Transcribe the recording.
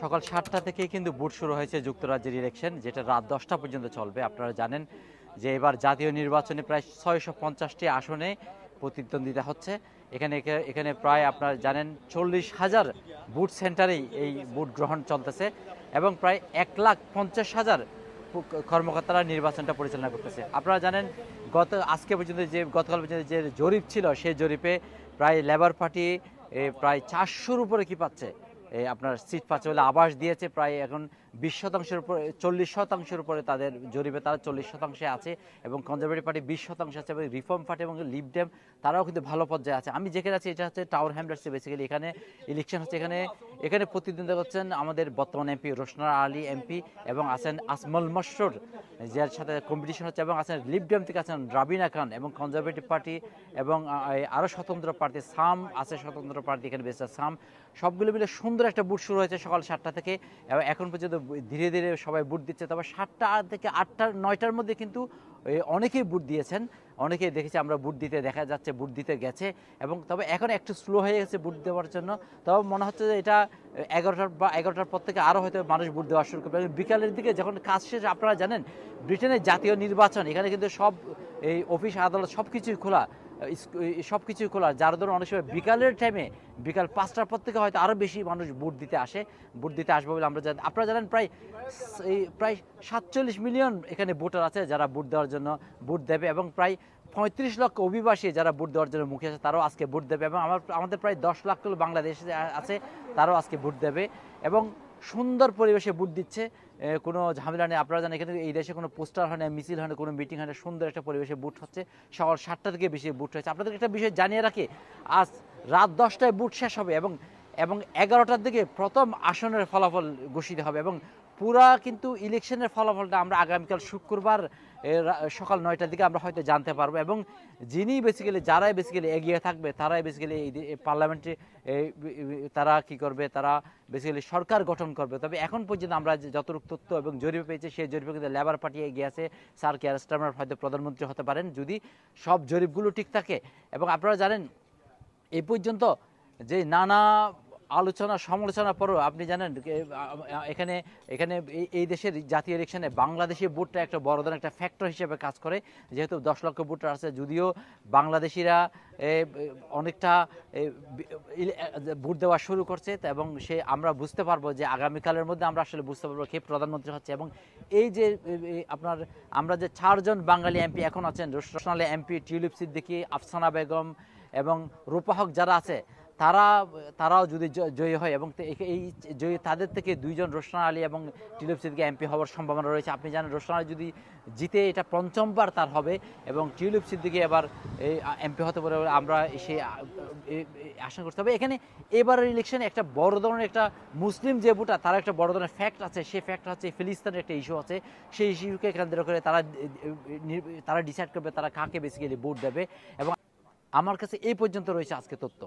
সকাল সাতটা থেকে কিন্তু বুট শুরু হয়েছে যুক্তরাজ্যের ইলেকশন যেটা রাত দশটা পর্যন্ত চলবে। আপনারা জানেন যে এবার জাতীয় নির্বাচনে প্রায় ছয়শো পঞ্চাশটি আসনে প্রতিদ্বন্দ্বিতা হচ্ছে। এখানে এখানে প্রায় আপনারা জানেন চল্লিশ হাজার বুট সেন্টারেই এই বুট গ্রহণ চলতেছে এবং প্রায় এক লাখ পঞ্চাশ হাজার কর্মকর্তারা নির্বাচনটা পরিচালনা করতেছে। আপনারা জানেন গত, আজকে পর্যন্ত যে, গতকাল পর্যন্ত যে জরিপ ছিল, সেই জরিপে প্রায় লেবার পার্টি প্রায় চারশোর উপরে কি পাচ্ছে? আপনার সিট বলে আবাস দিয়েছে, প্রায় এখন বিশ শতাংশের উপরে, চল্লিশ শতাংশের উপরে তাদের জরিপে তারা চল্লিশ শতাংশে আছে এবং কনজারভেটিভ পার্টি বিশ শতাংশ আছে এবং রিফর্ম পার্টি এবং লিবডেম তারাও কিন্তু ভালো পর্যায়ে আছে। আমি যেখানে আছি, এটা হচ্ছে টাওয়ার হ্যামলেটসে বেসিক্যালি এখানে ইলেকশন হচ্ছে, এখানে এখানে প্রতিদ্বন্দ্বিতা করছেন আমাদের বর্তমান এমপি রোশনা আলী এমপি এবং আছেন আসমল মশরুর যার সাথে কম্পিটিশন হচ্ছে এবং আছেন লিবডেম থেকে আছেন রাবিনা খান এবং কনজারভেটিভ পার্টি এবং আরও স্বতন্ত্র প্রার্থী সাম আছে, স্বতন্ত্র প্রার্থী এখানে বেশ সাম। সবগুলো মিলে সুন্দর একটা বুট শুরু হয়েছে সকাল সাতটা থেকে এবং এখন পর্যন্ত ধীরে ধীরে সবাই বুট দিচ্ছে। তবে সাতটা থেকে আটটা, নয়টার মধ্যে কিন্তু অনেকেই বুট দিয়েছেন, অনেকেই দেখেছি আমরা বুট দিতে, দেখা যাচ্ছে বুট দিতে গেছে, এবং তবে এখন একটু স্লো হয়ে গেছে বুট দেওয়ার জন্য, তবে মনে হচ্ছে যে এটা এগারোটার বা এগারোটার পর থেকে আরও হয়তো মানুষ বুট দেওয়া শুরু করবে। বিকালের দিকে যখন কাজ শেষ, আপনারা জানেন, ব্রিটেনের জাতীয় নির্বাচন, এখানে কিন্তু সব, এই অফিস, আদালত সব কিছুই খোলা। সব কিছুই খোলা। যার ধরুন অনেক সময় বিকালের টাইমে বিকাল পাঁচটার পর থেকে হয়তো আরও বেশি মানুষ ভোট দিতে আসে। ভোট দিতে আসবে বলে আমরা জানি। আপনারা জানেন প্রায় প্রায় সাতচল্লিশ মিলিয়ন এখানে ভোটার আছে যারা ভোট দেওয়ার জন্য ভোট দেবে এবং প্রায় পঁয়ত্রিশ লক্ষ অভিবাসী যারা ভোট দেওয়ার জন্য মুখে আছে, তারাও আজকে ভোট দেবে এবং আমার আমাদের প্রায় দশ লাখ বাংলাদেশে আছে, তারাও আজকে ভোট দেবে। এবং সুন্দর পরিবেশে বুট দিচ্ছে কোনো ঝামেলা নেই। আপনারা জানেন, এখানে এই দেশে কোনো পোস্টার হয় না, মিছিল হয় না, কোনো মিটিং হয় না, সুন্দর একটা পরিবেশে বুট হচ্ছে। সকাল সাতটা থেকে বেশি বুট হয়েছে। আপনাদের একটা বিষয় জানিয়ে রাখে, আজ রাত দশটায় বুট শেষ হবে এবং এবং এগারোটার দিকে প্রথম আসনের ফলাফল ঘোষিত হবে এবং পুরা কিন্তু ইলেকশনের ফলাফলটা আমরা আগামীকাল শুক্রবার সকাল নয়টার দিকে আমরা হয়তো জানতে পারব এবং যিনি বেসিক্যালি যারাই বেসিক্যালি এগিয়ে থাকবে, তারাই বেসিক্যালি এই পার্লামেন্টে তারা কি করবে? তারা বেসিক্যালি সরকার গঠন করবে। তবে এখন পর্যন্ত আমরা যতটুকু তথ্য এবং জরিপ পেয়েছি, সেই জরিপে কিন্তু লেবার পার্টি এগিয়ে আছে। স্যার কেয়ার স্টারমার হয়তো প্রধানমন্ত্রী হতে পারেন, যদি সব জরিপগুলো ঠিক থাকে। এবং আপনারা জানেন এই পর্যন্ত যে নানা আলোচনা, সমালোচনা পরেও আপনি জানেন এখানে এখানে এই- দেশের জাতীয় ইলেকশনে বাংলাদেশি ভোটটা একটা বড় ধরনের একটা ফ্যাক্টর হিসেবে কাজ করে। যেহেতু দশ লক্ষ ভোটার আছে, যদিও বাংলাদেশিরা অনেকটা ভোট দেওয়া শুরু করছে এবং সে, আমরা বুঝতে পারব যে আগামীকালের মধ্যে আমরা আসলে বুঝতে পারব কে প্রধানমন্ত্রী হচ্ছে এবং এই যে আপনার, আমরা যে চারজন বাঙালি এমপি এখন আছেন, রোশনালে এমপি টিউলিপ সিদ্দিকী, আফসানা বেগম এবং রূপাহক যারা আছে তারা, তারাও যদি জয়ী হয় এবং এই জয়ী, তাদের থেকে দুইজন রোশনা আলী এবং টিউলিপ সিদ্দিকী এমপি হওয়ার সম্ভাবনা রয়েছে। আপনি জানেন রোশনা আলী যদি জিতে, এটা পঞ্চমবার তার হবে এবং টিউলিপ সিদ্দিকী এবার এই এমপি হতে পারে আমরা সে আশা করতে হবে এখানে এবারের ইলেকশনে একটা বড় ধরনের একটা মুসলিম যে ভোটার, তার একটা বড় ধরনের ফ্যাক্ট আছে। সেই ফ্যাক্ট হচ্ছে ফিলিস্তানের একটা ইস্যু আছে। সেই ইস্যুকে কেন্দ্র করে তারা তারা ডিসাইড করবে তারা কাকে বেসিক্যালি ভোট দেবে। এবং আমার কাছে এই পর্যন্ত রয়েছে আজকে তথ্য।